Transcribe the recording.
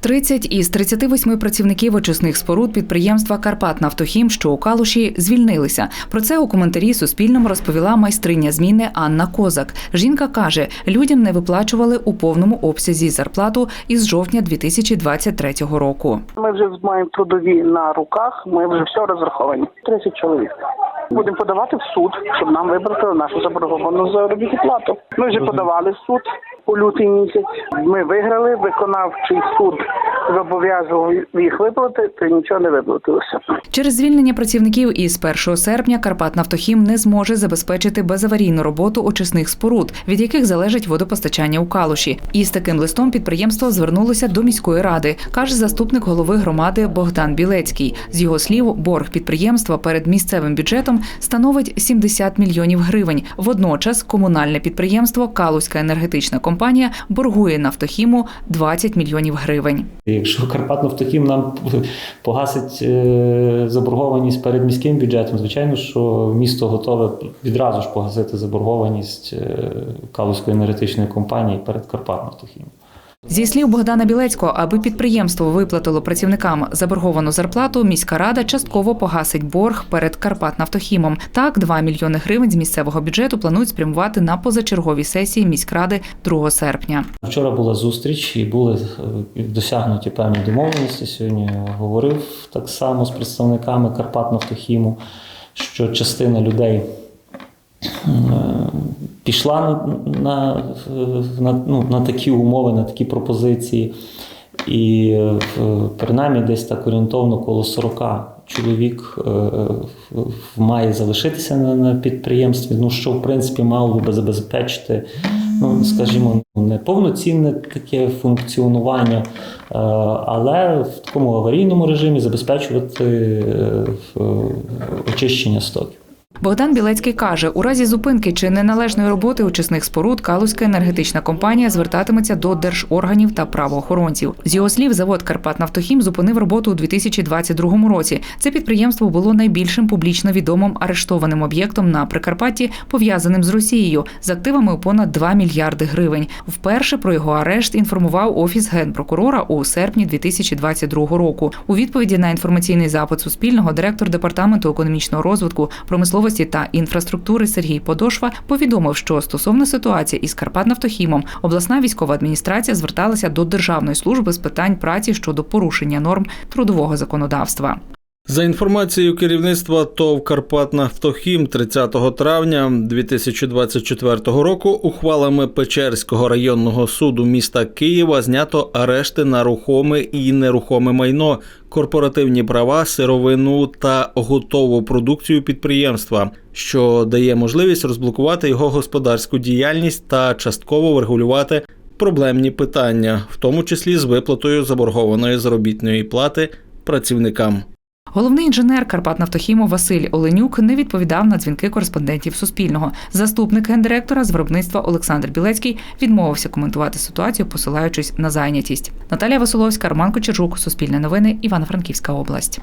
30 із 38 працівників очисних споруд підприємства «Карпатнафтохім», що у Калуші, звільнилися. Про це у коментарі Суспільному розповіла майстриня зміни Анна Козак. Жінка каже, людям не виплачували у повному обсязі зарплату із жовтня 2023 року. Ми вже маємо трудові на руках, ми вже все розраховані. 30 чоловік. Будемо подавати в суд, щоб нам вибрати нашу заборговану заробітну плату. Ми вже подавали в суд у лютий місяць. Ми виграли, виконавчий суд зобов'язував їх виплатити, нічого не виплатилося. Через звільнення працівників із 1 серпня «Карпатнафтохім» не зможе забезпечити безаварійну роботу очисних споруд, від яких залежить водопостачання у Калуші. І з таким листом підприємство звернулося до міської ради, каже заступник голови громади Богдан Білецький. З його слів, борг підприємства перед місцевим бюджетом становить 70 мільйонів гривень. Водночас комунальне підприємство Калузька енергетична компанія боргує нафтохіму 20 мільйонів гривень. Якщо Карпатнафтохім нам погасить е, заборгованість перед міським бюджетом, звичайно, що місто готове відразу ж погасити заборгованість е, Калузької енергетичної компанії перед Карпатнафтохімом. Зі слів Богдана Білецького, аби підприємство виплатило працівникам заборговану зарплату, міська рада частково погасить борг перед Карпатнафтохімом. Так, 2 мільйони гривень з місцевого бюджету планують спрямувати на позачергові сесії міськради 2 серпня. Вчора була зустріч і були е, досягнуті певні домовленості. Сьогодні говорив так само з представниками Карпатнафтохіму, що частина людей пішла на, на, на, ну, на такі умови, на такі пропозиції. І е, принаймні десь так орієнтовно коло 40 чоловік е, має залишитися на, підприємстві, ну що в принципі мало би забезпечити, ну скажімо, не повноцінне таке функціонування, е, але в такому аварійному режимі забезпечувати е, очищення стоків. Богдан Білецький каже, у разі зупинки чи неналежної роботи очисних споруд Калузька енергетична компанія звертатиметься до держорганів та правоохоронців. З його слів, завод «Карпатнафтохім» зупинив роботу у 2022 році. Це підприємство було найбільшим публічно відомим арештованим об'єктом на Прикарпатті, пов'язаним з Росією, з активами у понад 2 мільярди гривень. Вперше про його арешт інформував офіс генпрокурора у серпні 2022 року. У відповіді на інформаційний запит Суспільного директор департаменту економічного розвитку, промисловості та інфраструктури Сергій Подошва повідомив, що стосовно ситуації із Карпатнафтохімом обласна військова адміністрація зверталася до Державної служби з питань праці щодо порушення норм трудового законодавства. За інформацією керівництва ТОВ «Карпатнафтохім» 30 травня 2024 року ухвалами Печерського районного суду міста Києва знято арешти на рухоме і нерухоме майно, корпоративні права, сировину та готову продукцію підприємства, що дає можливість розблокувати його господарську діяльність та частково врегулювати проблемні питання, в тому числі з виплатою заборгованої заробітної плати працівникам. Головний інженер Карпатнафтохіму Василь Оленюк не відповідав на дзвінки кореспондентів Суспільного. Заступник гендиректора з виробництва Олександр Білецький відмовився коментувати ситуацію, посилаючись на зайнятість. Наталія Василовська, Роман Кочержук, Суспільне новини, Івано-Франківська область.